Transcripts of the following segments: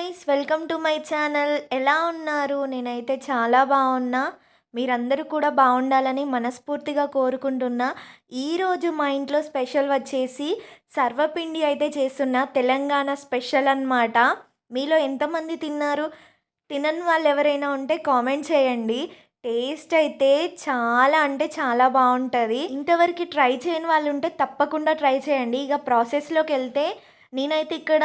Welcome to my channel ఎలా ఉన్నారు? నేనైతే చాలా బాగున్నా. మీరందరూ కూడా బాగుండాలని మనస్ఫూర్తిగా కోరుకుంటున్నా. ఈరోజు మా ఇంట్లో స్పెషల్ వచ్చేసి సర్వపిండి అయితే చేస్తున్న. తెలంగాణ స్పెషల్ అన్నమాట. మీలో ఎంతమంది తిన్నారు? తినని వాళ్ళు ఎవరైనా ఉంటే కామెంట్ చేయండి. టేస్ట్ అయితే చాలా అంటే చాలా బాగుంటుంది. ఇంతవరకు ట్రై చేయని వాళ్ళు ఉంటే తప్పకుండా ట్రై చేయండి. ఇక ప్రాసెస్లోకి వెళ్తే నేనైతే ఇక్కడ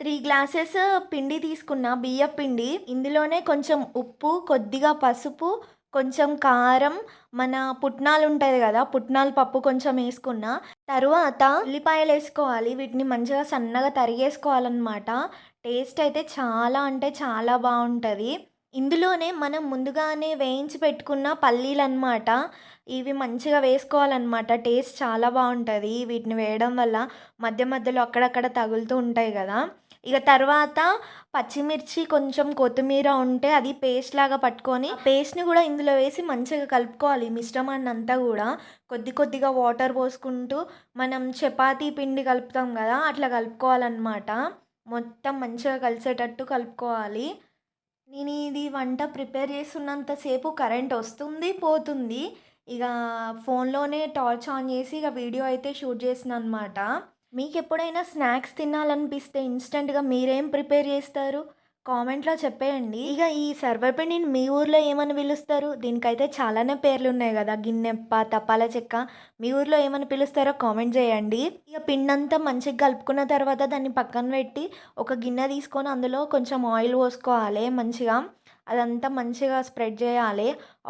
త్రీ గ్లాసెస్ పిండి తీసుకున్న బియ్య పిండి. ఇందులోనే కొంచెం ఉప్పు కొద్దిగా పసుపు కొంచెం కారం మన పుట్నాలు ఉంటుంది కదా పుట్నాలు పప్పు కొంచెం వేసుకున్న తరువాత ఉల్లిపాయలు వేసుకోవాలి. వీటిని మంచిగా సన్నగా తరిగేసుకోవాలన్నమాట. టేస్ట్ అయితే చాలా అంటే చాలా బాగుంటుంది. ఇందులోనే మనం ముందుగానే వేయించి పెట్టుకున్న పల్లీలు అనమాట ఇవి మంచిగా వేసుకోవాలన్నమాట. టేస్ట్ చాలా బాగుంటుంది. వీటిని వేయడం వల్ల మధ్య మధ్యలో అక్కడక్కడ తగులుతూ ఉంటాయి కదా. ఇక తర్వాత పచ్చిమిర్చి కొంచెం కొత్తిమీర ఉంటే అది పేస్ట్ లాగా పట్టుకొని పేస్ట్ని కూడా ఇందులో వేసి మంచిగా కలుపుకోవాలి. ఈ మిశ్రమాన్ని అంతా కూడా కొద్ది కొద్దిగా వాటర్ పోసుకుంటూ మనం చపాతీ పిండి కలుపుతాం కదా అట్లా కలుపుకోవాలన్నమాట. మొత్తం మంచిగా కలిసేటట్టు కలుపుకోవాలి. నేను ఇది వంట ప్రిపేర్ చేస్తున్నంతసేపు కరెంట్ వస్తుంది పోతుంది. ఇక ఫోన్లోనే టార్చ్ ఆన్ చేసి ఇక వీడియో అయితే షూట్ చేసిన అనమాట మీకు ఎప్పుడైనా స్నాక్స్ తినాలనిపిస్తే ఇన్స్టెంట్గా మీరేం ప్రిపేర్ చేస్తారు? కామెంట్లో చెప్పేయండి. ఇక ఈ సర్వపిండిని మీ ఊర్లో ఏమని పిలుస్తారు? దీనికైతే చాలానే పేర్లు ఉన్నాయి కదా. గిన్నెప్ప తపాల చెక్క. మీ ఊర్లో ఏమని పిలుస్తారో కామెంట్ చేయండి. ఇక పిండి అంతా మంచిగా కలుపుకున్న తర్వాత దాన్ని పక్కన పెట్టి ఒక గిన్నె తీసుకొని అందులో కొంచెం ఆయిల్ పోసుకోవాలి మంచిగా. అదంతా మంచిగా స్ప్రెడ్ చేయాలి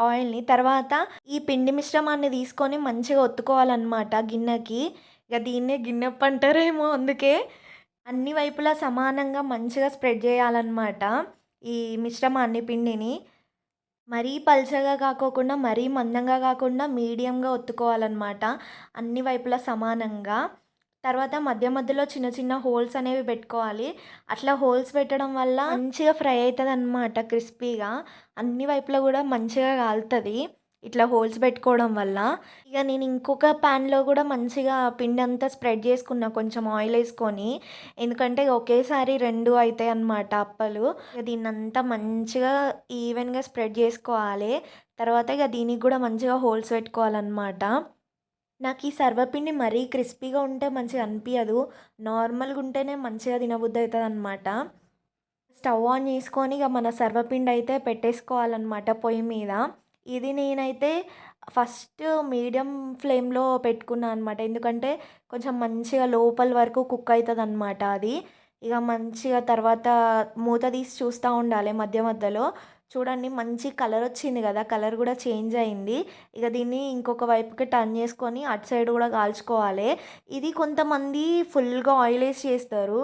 ఆయిల్ని. తర్వాత ఈ పిండి మిశ్రమాన్ని తీసుకొని మంచిగా ఒత్తుకోవాలన్నమాట గిన్నెకి. ఇక దీన్నే గిన్నెప్ప అంటారేమో అందుకే. అన్ని వైపులా సమానంగా మంచిగా స్ప్రెడ్ చేయాలన్నమాట ఈ మిశ్రమాన్ని పిండిని. మరీ పల్చగా కాకోకుండా మరీ మందంగా కాకుండా మీడియంగా ఒత్తుకోవాలన్నమాట. అన్ని వైపులా సమానంగా. తర్వాత మధ్య మధ్యలో చిన్న చిన్న హోల్స్ అనేవి పెట్టుకోవాలి. అట్లా హోల్స్ పెట్టడం వల్ల మంచిగా ఫ్రై అవుతుంది అనమాట క్రిస్పీగా. అన్ని వైపులా కూడా మంచిగా కాలుతుంది. ఇట్లా హోల్స్ పెట్టుకోవడం వల్ల ఇక నేను ఇంకొక ప్యాన్లో కూడా మంచిగా పిండి అంతా స్ప్రెడ్ చేసుకున్నా కొంచెం ఆయిల్ వేసుకొని. ఎందుకంటే ఒకేసారి రెండు అవుతాయి అన్నమాట అప్పలు. ఇక దీన్ని అంతా మంచిగా ఈవెన్గా స్ప్రెడ్ చేసుకోవాలి. తర్వాత ఇక దీనికి కూడా మంచిగా హోల్స్ పెట్టుకోవాలన్నమాట. నాకు ఈ సర్వపిండి మరీ క్రిస్పీగా ఉంటే మంచిగా అనిపించదు నార్మల్గా ఉంటేనే మంచిగా తినబుద్ధి అవుతుంది అనమాట స్టవ్ ఆన్ చేసుకొని ఇక మన సర్వపిండి అయితే పెట్టేసుకోవాలన్నమాట పొయ్యి మీద. ఇది నేనైతే ఫస్ట్ మీడియం ఫ్లేమ్లో పెట్టుకున్నాను అనమాట ఎందుకంటే కొంచెం మంచిగా లోపల వరకు కుక్ అవుతుంది అనమాట అది. ఇక మంచిగా తర్వాత మూత తీసి చూస్తూ ఉండాలి మధ్య మధ్యలో. చూడండి మంచి కలర్ వచ్చింది కదా కలర్ కూడా చేంజ్ అయింది. ఇక దీన్ని ఇంకొక వైపుకి టర్న్ చేసుకొని అటు సైడ్ కూడా కాల్చుకోవాలి. ఇది కొంతమంది ఫుల్గా ఆయిల్ వేసి చేస్తారు.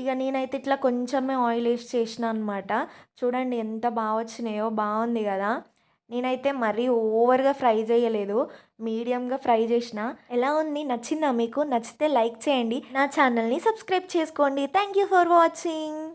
ఇక నేనైతే ఇట్లా కొంచెమే ఆయిల్ వేసి చేసిన అనమాట చూడండి ఎంత బాగా వచ్చినాయో బాగుంది కదా. నేనైతే మరీ ఓవర్గా ఫ్రై చేయలేదు మీడియంగా ఫ్రై చేసిన. ఎలా ఉంది? నచ్చిందా మీకు? నచ్చితే లైక్ చేయండి. నా ఛానల్ని సబ్స్క్రైబ్ చేసుకోండి. Thank you for watching.